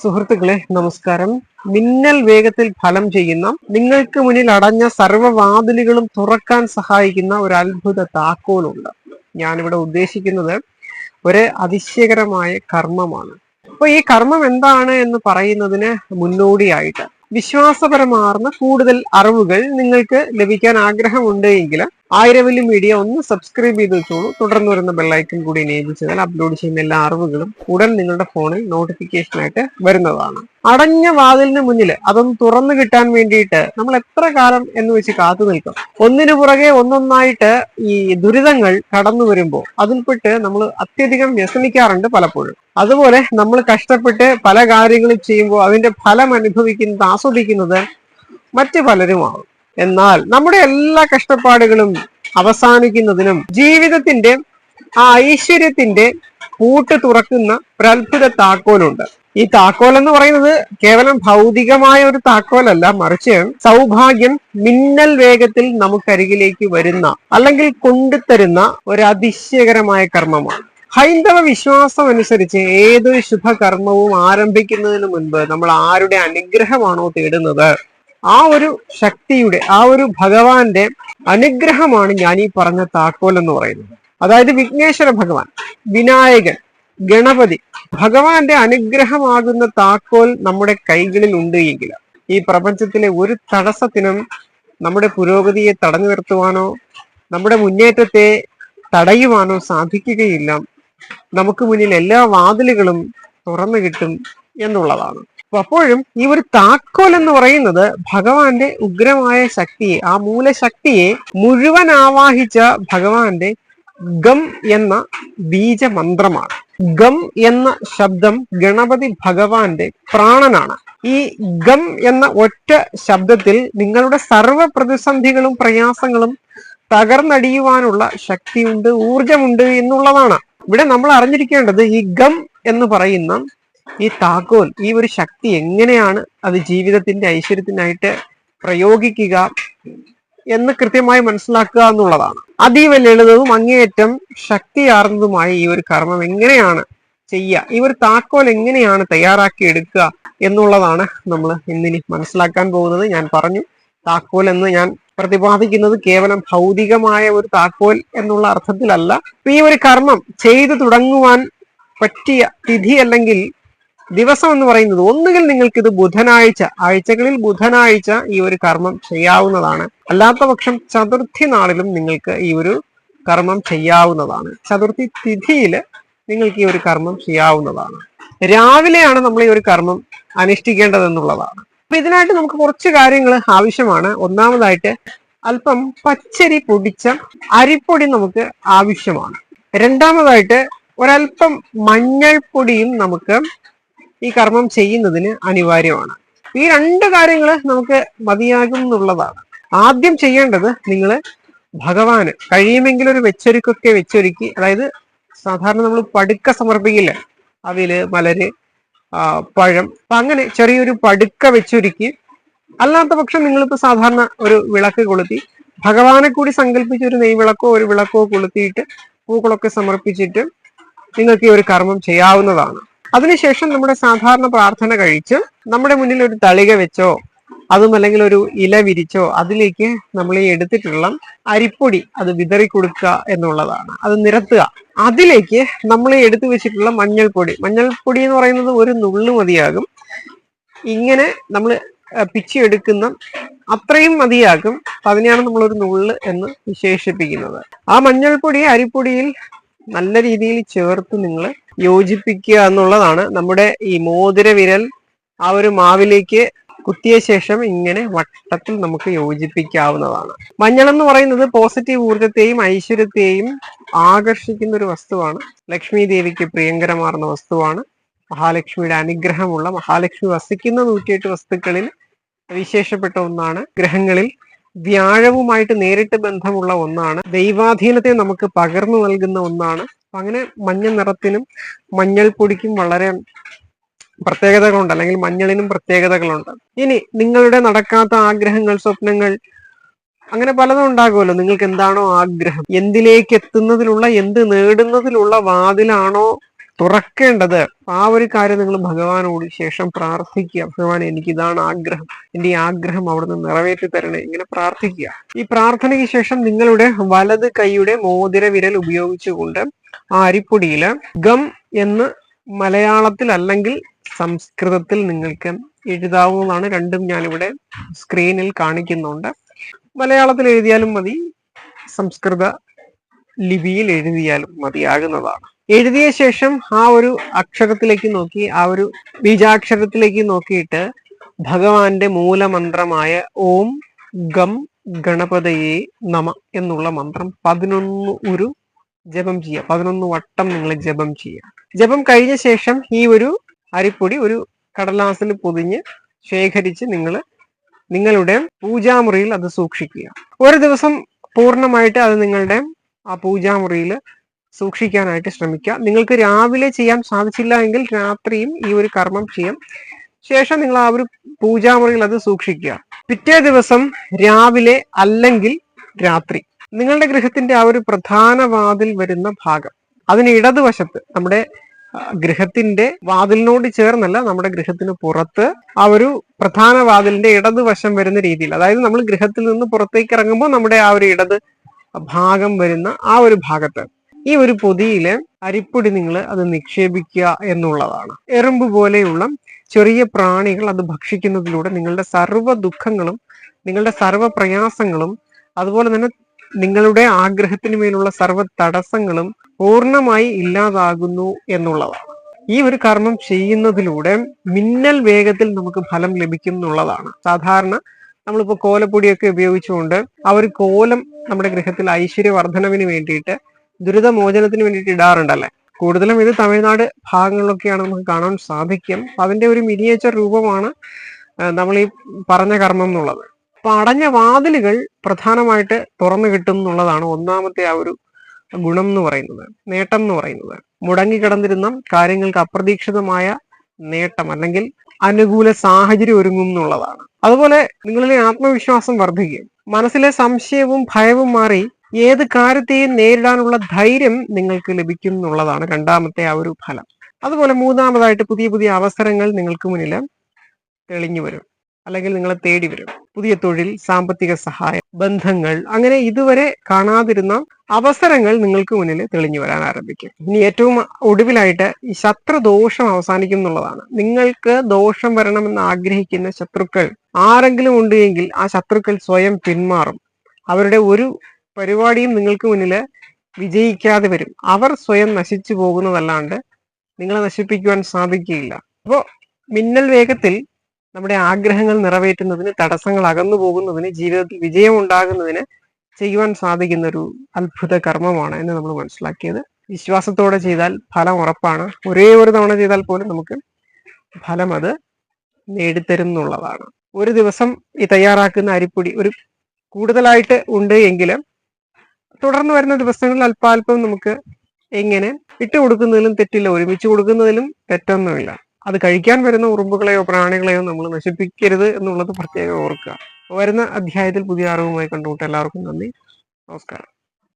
സുഹൃത്തുക്കളെ നമസ്കാരം. മിന്നൽ വേഗത്തിൽ ഫലം ചെയ്യുന്ന നിങ്ങൾക്ക് മുന്നിൽ അടഞ്ഞ സർവവാതിലുകളും തുറക്കാൻ സഹായിക്കുന്ന ഒരു അത്ഭുത താക്കോലുണ്ട്. ഞാനിവിടെ ഉദ്ദേശിക്കുന്നത് ഒരു അതിശയകരമായ കർമ്മമാണ്. അപ്പൊ ഈ കർമ്മം എന്താണ് എന്ന് പറയുന്നതിന് മുന്നോടിയായിട്ട് വിശ്വാസപരമാർന്ന കൂടുതൽ അറിവുകൾ നിങ്ങൾക്ക് ലഭിക്കാൻ ആഗ്രഹമുണ്ട് എങ്കിൽ ആയിരവല്ലി മീഡിയ ഒന്ന് സബ്സ്ക്രൈബ് ചെയ്ത് വെച്ചോളൂ. തുടർന്ന് വരുന്ന ബെല്ലൈക്കൺ കൂടി എനേബിൾ ചെയ്താൽ അപ്ലോഡ് ചെയ്യുന്ന എല്ലാ അറിവുകളും ഉടൻ നിങ്ങളുടെ ഫോണിൽ നോട്ടിഫിക്കേഷൻ ആയിട്ട് വരുന്നതാണ്. അടഞ്ഞ വാതിലിന് മുന്നിൽ അതൊന്ന് തുറന്നു കിട്ടാൻ വേണ്ടിയിട്ട് നമ്മൾ എത്ര കാലം എന്ന് വെച്ച് കാത്തു നിൽക്കും. ഒന്നിനു പുറകെ ഒന്നൊന്നായിട്ട് ഈ ദുരിതങ്ങൾ കടന്നു വരുമ്പോൾ അതിൽപ്പെട്ട് നമ്മൾ അത്യധികം വ്യസനിക്കാറുണ്ട് പലപ്പോഴും. അതുപോലെ നമ്മൾ കഷ്ടപ്പെട്ട് പല കാര്യങ്ങളും ചെയ്യുമ്പോൾ അതിന്റെ ഫലം അനുഭവിക്കുന്നത് ആസ്വദിക്കുന്നത് മറ്റു പലരുമാവും. എന്നാൽ നമ്മുടെ എല്ലാ കഷ്ടപ്പാടുകളും അവസാനിക്കുന്നതിനും ജീവിതത്തിന്റെ ആ ഐശ്വര്യത്തിന്റെ പൂട്ട് തുറക്കുന്ന പ്രത്ഭുത താക്കോലുണ്ട്. ഈ താക്കോൽ എന്ന് പറയുന്നത് കേവലം ഭൗതികമായ ഒരു താക്കോലല്ല മറിച്ച് സൗഭാഗ്യം മിന്നൽ വേഗത്തിൽ നമുക്കരികിലേക്ക് വരുന്ന അല്ലെങ്കിൽ കൊണ്ടുതരുന്ന ഒരു അതിശയകരമായ കർമ്മമാണ്. ഹൈന്ദവ വിശ്വാസം അനുസരിച്ച് ഏതൊരു ശുഭകർമ്മവും ആരംഭിക്കുന്നതിന് മുൻപ് നമ്മൾ ആരുടെ അനുഗ്രഹമാണോ തേടുന്നത്? ആ ഒരു ശക്തിയുടെ ആ ഒരു ഭഗവാന്റെ അനുഗ്രഹമാണ് ഞാൻ ഈ പറഞ്ഞ താക്കോൽ എന്ന് പറയുന്നത്. അതായത് വിഘ്നേശ്വര ഭഗവാൻ വിനായകൻ ഗണപതി ഭഗവാന്റെ അനുഗ്രഹമാകുന്ന താക്കോൽ നമ്മുടെ കൈകളിൽ ഉണ്ട് എങ്കിൽ ഈ പ്രപഞ്ചത്തിലെ ഒരു തടസ്സത്തിനും നമ്മുടെ പുരോഗതിയെ തടഞ്ഞു നിർത്തുവാനോ നമ്മുടെ മുന്നേറ്റത്തെ തടയുവാനോ സാധിക്കുകയില്ല. നമുക്ക് മുന്നിൽ എല്ലാ വാതിലുകളും തുറന്നു കിട്ടും എന്നുള്ളതാണ്. അപ്പോഴും ഈ ഒരു താക്കോൽ എന്ന് പറയുന്നത് ഭഗവാന്റെ ഉഗ്രമായ ശക്തിയെ ആ മൂലശക്തിയെ മുഴുവൻ ആവാഹിച്ച ഭഗവാന്റെ ഗം എന്ന ബീജമന്ത്രമാണ്. ഗം എന്ന ശബ്ദം ഗണപതി ഭഗവാന്റെ പ്രാണനാണ്. ഈ ഗം എന്ന ഒറ്റ ശബ്ദത്തിൽ നിങ്ങളുടെ സർവ പ്രതിസന്ധികളും പ്രയാസങ്ങളും തകർന്നടിയുവാനുള്ള ശക്തിയുണ്ട് ഊർജമുണ്ട് എന്നുള്ളതാണ്. ഇവിടെ നമ്മൾ അറിഞ്ഞിരിക്കേണ്ടത് ഈ ഗം എന്ന് പറയുന്ന ഈ താക്കോൽ ഈ ഒരു ശക്തി എങ്ങനെയാണ് അത് ജീവിതത്തിന്റെ ഐശ്വര്യത്തിനായിട്ട് പ്രയോഗിക്കുക എന്ന് കൃത്യമായി മനസ്സിലാക്കുക എന്നുള്ളതാണ്. അതീവ ലളിതവും അങ്ങേയറ്റം ശക്തിയാർന്നതുമായ ഈ ഒരു കർമ്മം എങ്ങനെയാണ് ചെയ്യുക ഈ ഒരു താക്കോൽ എങ്ങനെയാണ് തയ്യാറാക്കി എടുക്കുക എന്നുള്ളതാണ് നമ്മൾ ഇന്നിനി മനസ്സിലാക്കാൻ പോകുന്നത്. ഞാൻ പറഞ്ഞു താക്കോൽ എന്ന് ഞാൻ പ്രതിപാദിക്കുന്നത് കേവലം ഭൗതികമായ ഒരു താക്കോൽ എന്നുള്ള അർത്ഥത്തിലല്ല. ഈ ഒരു കർമ്മം ചെയ്തു തുടങ്ങുവാൻ പറ്റിയ തിഥി അല്ലെങ്കിൽ ദിവസം എന്ന് പറയുന്നത് ഒന്നുകിൽ നിങ്ങൾക്ക് ഇത് ബുധനാഴ്ച ആഴ്ചകളിൽ ബുധനാഴ്ച ഈ ഒരു കർമ്മം ചെയ്യാവുന്നതാണ്. അല്ലാത്ത പക്ഷം ചതുർത്ഥി നാളിലും നിങ്ങൾക്ക് ഈ ഒരു കർമ്മം ചെയ്യാവുന്നതാണ്. ചതുർത്ഥി തിഥിയിൽ നിങ്ങൾക്ക് ഈ ഒരു കർമ്മം ചെയ്യാവുന്നതാണ്. രാവിലെയാണ് നമ്മൾ ഈ ഒരു കർമ്മം അനുഷ്ഠിക്കേണ്ടതെന്നുള്ളതാണ്. അപ്പൊ ഇതിനായിട്ട് നമുക്ക് കുറച്ച് കാര്യങ്ങൾ ആവശ്യമാണ്. ഒന്നാമതായിട്ട് അല്പം പച്ചരി പൊടിച്ച അരിപ്പൊടി നമുക്ക് ആവശ്യമാണ്. രണ്ടാമതായിട്ട് ഒരല്പം മഞ്ഞൾപ്പൊടിയും നമുക്ക് ഈ കർമ്മം ചെയ്യുന്നതിന് അനിവാര്യമാണ്. ഈ രണ്ട് കാര്യങ്ങൾ നമുക്ക് മതിയാകും എന്നുള്ളതാണ്. ആദ്യം ചെയ്യേണ്ടത് നിങ്ങൾ ഭഗവാന് കഴിയുമെങ്കിൽ ഒരു വെച്ചൊരുക്കൊക്കെ വെച്ചൊരുക്കി അതായത് സാധാരണ നമ്മൾ പടുക്ക സമർപ്പിക്കില്ല? അവിൽ മലര് പഴം അങ്ങനെ ചെറിയൊരു പടുക്ക വെച്ചൊരുക്കി അല്ലാത്ത പക്ഷം നിങ്ങളിപ്പോ സാധാരണ ഒരു വിളക്ക് കൊളുത്തി ഭഗവാനെ കൂടി സങ്കല്പിച്ച് ഒരു നെയ്വിളക്കോ ഒരു വിളക്കോ കൊളുത്തിയിട്ട് പൂക്കളൊക്കെ സമർപ്പിച്ചിട്ട് നിങ്ങൾക്ക് ഈ ഒരു കർമ്മം ചെയ്യാവുന്നതാണ്. അതിനുശേഷം നമ്മുടെ സാധാരണ പ്രാർത്ഥന കഴിച്ച് നമ്മുടെ മുന്നിൽ ഒരു തളിക വെച്ചോ അതും അല്ലെങ്കിൽ ഒരു ഇല വിരിച്ചോ അതിലേക്ക് നമ്മൾ ഈ എടുത്തിട്ടുള്ള അരിപ്പൊടി അത് വിതറി കൊടുക്കുക എന്നുള്ളതാണ്. അത് നിരത്തുക. അതിലേക്ക് നമ്മൾ എടുത്തു വെച്ചിട്ടുള്ള മഞ്ഞൾപ്പൊടി. മഞ്ഞൾപ്പൊടി എന്ന് പറയുന്നത് ഒരു നുള്ളു മതിയാകും. ഇങ്ങനെ നമ്മൾ പിച്ചിയെടുക്കുന്ന അത്രയും മതിയാകും. അതിനെയാണ് നമ്മൾ ഒരു നുള്ള് എന്ന് വിശേഷിപ്പിക്കുന്നത്. ആ മഞ്ഞൾപ്പൊടി അരിപ്പൊടിയിൽ നല്ല രീതിയിൽ ചേർത്ത് നിങ്ങൾ യോജിപ്പിക്കുക എന്നുള്ളതാണ് നമ്മുടെ ഈ മോതിര വിരൽ ആ ഒരു മാവിലേക്ക് കുത്തിയ ശേഷം ഇങ്ങനെ വട്ടത്തിൽ നമുക്ക് യോജിപ്പിക്കാവുന്നതാണ്. മഞ്ഞൾ എന്ന് പറയുന്നത് പോസിറ്റീവ് ഊർജത്തെയും ഐശ്വര്യത്തെയും ആകർഷിക്കുന്ന ഒരു വസ്തുവാണ്. ലക്ഷ്മി ദേവിക്ക് പ്രിയങ്കരമാർന്ന വസ്തുവാണ്. മഹാലക്ഷ്മിയുടെ അനുഗ്രഹമുള്ള മഹാലക്ഷ്മി വസിക്കുന്ന നൂറ്റിയെട്ട് വസ്തുക്കളിൽ വിശേഷപ്പെട്ട ഒന്നാണ്. ഗ്രഹങ്ങളിൽ വ്യാഴവുമായിട്ട് നേരിട്ട് ബന്ധമുള്ള ഒന്നാണ്. ദൈവാധീനത്തെ നമുക്ക് പകർന്നു നൽകുന്ന ഒന്നാണ്. അങ്ങനെ മഞ്ഞ നിറത്തിനും മഞ്ഞൾപ്പൊടിക്കും വളരെ പ്രത്യേകതകളുണ്ട് അല്ലെങ്കിൽ മഞ്ഞളിനും പ്രത്യേകതകളുണ്ട്. ഇനി നിങ്ങളുടെ നടക്കാത്ത ആഗ്രഹങ്ങൾ സ്വപ്നങ്ങൾ അങ്ങനെ പലതും ഉണ്ടാകുമല്ലോ. നിങ്ങൾക്ക് എന്താണോ ആഗ്രഹം? എന്തിലേക്ക് എത്തുന്നതിലുള്ള എന്ത് നേടുന്നതിലുള്ള വാതിലാണോ തുറക്കേണ്ടത് ആ ഒരു കാര്യം നിങ്ങൾ ഭഗവാനോട് ശേഷം പ്രാർത്ഥിക്കുക. ഭഗവാൻ എനിക്ക് ഇതാണ് ആഗ്രഹം. എന്റെ ഈ ആഗ്രഹം അവിടുന്ന് നിറവേറ്റി തരണേ ഇങ്ങനെ പ്രാർത്ഥിക്കുക. ഈ പ്രാർത്ഥനയ്ക്ക് ശേഷം നിങ്ങളുടെ വലത് കൈയുടെ മോതിര വിരൽ ഉപയോഗിച്ചുകൊണ്ട് ആ അരിപ്പൊടിയിൽ ഗം എന്ന് മലയാളത്തിൽ അല്ലെങ്കിൽ സംസ്കൃതത്തിൽ നിങ്ങൾക്ക് എഴുതാവുന്നതാണ്. രണ്ടും ഞാനിവിടെ സ്ക്രീനിൽ കാണിക്കുന്നുണ്ട്. മലയാളത്തിൽ എഴുതിയാലും മതി. സംസ്കൃത ലിപിയിൽ എഴുതിയാലും മതിയാകുന്നതാണ്. എഴുതിയ ശേഷം ആ ഒരു അക്ഷരത്തിലേക്ക് നോക്കി ആ ഒരു ബീജാക്ഷരത്തിലേക്ക് നോക്കിയിട്ട് ഭഗവാന്റെ മൂലമന്ത്രമായ ഓം ഗം ഗണപതയെ നമ എന്നുള്ള മന്ത്രം പതിനൊന്ന് ഒരു ജപം ചെയ്യുക. പതിനൊന്ന് വട്ടം നിങ്ങൾ ജപം ചെയ്യുക. ജപം കഴിഞ്ഞ ശേഷം ഈ ഒരു അരിപ്പൊടി ഒരു കടലാസിൽ പൊതിഞ്ഞ് ശേഖരിച്ച് നിങ്ങൾ നിങ്ങളുടെ പൂജാമുറിയിൽ അത് സൂക്ഷിക്കുക. ഒരു ദിവസം പൂർണമായിട്ട് അത് നിങ്ങളുടെ ആ പൂജാമുറിയിൽ സൂക്ഷിക്കാനായിട്ട് ശ്രമിക്കുക. നിങ്ങൾക്ക് രാവിലെ ചെയ്യാൻ സാധിച്ചില്ല എങ്കിൽ രാത്രിയും ഈ ഒരു കർമ്മം ചെയ്യാം. ശേഷം നിങ്ങൾ ആ ഒരു പൂജാമുറിയിൽ അത് സൂക്ഷിക്കുക. പിറ്റേ ദിവസം രാവിലെ അല്ലെങ്കിൽ രാത്രി. നിങ്ങളുടെ ഗൃഹത്തിന്റെ ആ ഒരു പ്രധാന വാതിൽ വരുന്ന ഭാഗം. അതിന് ഇടതുവശത്ത് നമ്മുടെ ഗൃഹത്തിന്റെ വാതിലിനോട് ചേർന്നല്ല നമ്മുടെ ഗൃഹത്തിന് പുറത്ത് ആ ഒരു പ്രധാന വാതിലിന്റെ ഇടതുവശം വരുന്ന രീതിയിൽ. അതായത് നമ്മൾ ഗൃഹത്തിൽ നിന്ന് പുറത്തേക്ക് ഇറങ്ങുമ്പോൾ നമ്മുടെ ആ ഒരു ഇടത് ഭാഗം വരുന്ന ആ ഒരു ഭാഗത്ത്. ഈ ഒരു പൊതിയിൽ അരിപ്പൊടി നിങ്ങൾ അത് നിക്ഷേപിക്കുക എന്നുള്ളതാണ്. എറുമ്പ് പോലെയുള്ള ചെറിയ പ്രാണികൾ അത് ഭക്ഷിക്കുന്നതിലൂടെ നിങ്ങളുടെ സർവ ദുഃഖങ്ങളും നിങ്ങളുടെ സർവ പ്രയാസങ്ങളും അതുപോലെ തന്നെ നിങ്ങളുടെ ആഗ്രഹത്തിന് മേലുള്ള സർവ തടസ്സങ്ങളും പൂർണമായി ഇല്ലാതാകുന്നു എന്നുള്ളതാണ്. ഈ ഒരു കർമ്മം ചെയ്യുന്നതിലൂടെ മിന്നൽ വേഗത്തിൽ നമുക്ക് ഫലം ലഭിക്കും എന്നുള്ളതാണ് സാധാരണ നമ്മളിപ്പോ കോലപ്പൊടിയൊക്കെ ഉപയോഗിച്ചുകൊണ്ട് ആ ഒരു കോലം നമ്മുടെ ഗൃഹത്തിൽ ഐശ്വര്യവർദ്ധനവിന് വേണ്ടിയിട്ട് ദുരിതമോചനത്തിന് വേണ്ടിയിട്ട് ഇടാറുണ്ടല്ലേ? കൂടുതലും ഇത് തമിഴ്നാട് ഭാഗങ്ങളിലൊക്കെയാണ് നമുക്ക് കാണാൻ സാധിക്കും. അതിന്റെ ഒരു മിനിയേച്ചർ രൂപമാണ് നമ്മൾ ഈ പറഞ്ഞ കർമ്മം എന്നുള്ളത്. അപ്പൊ അടഞ്ഞ വാതിലുകൾ പ്രധാനമായിട്ട് തുറന്നു കിട്ടും എന്നുള്ളതാണ് ഒന്നാമത്തെ ആ ഒരു ഗുണം എന്ന് പറയുന്നത് നേട്ടം എന്ന് പറയുന്നത്. മുടങ്ങിക്കിടന്നിരുന്ന കാര്യങ്ങൾക്ക് അപ്രതീക്ഷിതമായ നേട്ടം അല്ലെങ്കിൽ അനുകൂല സാഹചര്യം ഒരുങ്ങും എന്നുള്ളതാണ്. അതുപോലെ നിങ്ങളിലെ ആത്മവിശ്വാസം വർദ്ധിക്കും. മനസ്സിലെ സംശയവും ഭയവും മാറി ഏത് കാര്യത്തെയും നേരിടാനുള്ള ധൈര്യം നിങ്ങൾക്ക് ലഭിക്കും എന്നുള്ളതാണ് രണ്ടാമത്തെ ആ ഒരു ഫലം. അതുപോലെ മൂന്നാമതായിട്ട് പുതിയ പുതിയ അവസരങ്ങൾ നിങ്ങൾക്ക് മുന്നിൽ തെളിഞ്ഞു വരും. അല്ലെങ്കിൽ നിങ്ങളെ തേടി വരും. പുതിയ തൊഴിൽ സാമ്പത്തിക സഹായം ബന്ധങ്ങൾ അങ്ങനെ ഇതുവരെ കാണാതിരുന്ന അവസരങ്ങൾ നിങ്ങൾക്ക് മുന്നിൽ തെളിഞ്ഞു വരാൻ ആരംഭിക്കും. ഇനി ഏറ്റവും ഒടുവിലായിട്ട് ഈ ശത്രുദോഷം അവസാനിക്കും എന്നുള്ളതാണ്. നിങ്ങൾക്ക് ദോഷം വരണമെന്ന് ആഗ്രഹിക്കുന്ന ശത്രുക്കൾ ആരെങ്കിലും ഉണ്ട് എങ്കിൽ ആ ശത്രുക്കൾ സ്വയം പിന്മാറും. അവരുടെ ഒരു പരിപാടിയും നിങ്ങൾക്ക് മുന്നിൽ വിജയിക്കാതെ വരും. അവർ സ്വയം നശിച്ചു പോകുന്നതല്ലാണ്ട് നിങ്ങളെ നശിപ്പിക്കുവാൻ സാധിക്കുകയില്ല. അപ്പോൾ മിന്നൽ വേഗത്തിൽ നമ്മുടെ ആഗ്രഹങ്ങൾ നിറവേറ്റുന്നതിന് തടസ്സങ്ങൾ അകന്നു പോകുന്നതിന് ജീവിതത്തിൽ വിജയം ഉണ്ടാകുന്നതിന് ചെയ്യുവാൻ സാധിക്കുന്ന ഒരു അത്ഭുത കർമ്മമാണ് എന്ന് നമ്മൾ മനസ്സിലാക്കിയത്. വിശ്വാസത്തോടെ ചെയ്താൽ ഫലം ഉറപ്പാണ്. ഒരേ ഒരു തവണ ചെയ്താൽ പോലും നമുക്ക് ഫലം അത് നേടിത്തരും എന്നുള്ളതാണ് ഒരു ദിവസം ഈ തയ്യാറാക്കുന്ന അരിപ്പൊടി ഒരു കൂടുതലായിട്ട് ഉണ്ട് എങ്കിലും തുടർന്ന് വരുന്ന ദിവസങ്ങളിൽ അല്പാൽപ്പം നമുക്ക് എങ്ങനെ ഇട്ട് കൊടുക്കുന്നതിലും തെറ്റില്ല ഒരുമിച്ച് കൊടുക്കുന്നതിലും തെറ്റൊന്നുമില്ല. അത് കഴിക്കാൻ വരുന്ന ഉറുമ്പുകളെയോ പ്രാണികളെയോ നമ്മൾ നശിപ്പിക്കരുത് എന്നുള്ളത് പ്രത്യേകം ഓർക്കുക. വരുന്ന അധ്യായത്തിൽ പുതിയ അറിവുമായി കണ്ടുമുട്ട എല്ലാവർക്കും നന്ദി. നമസ്കാരം.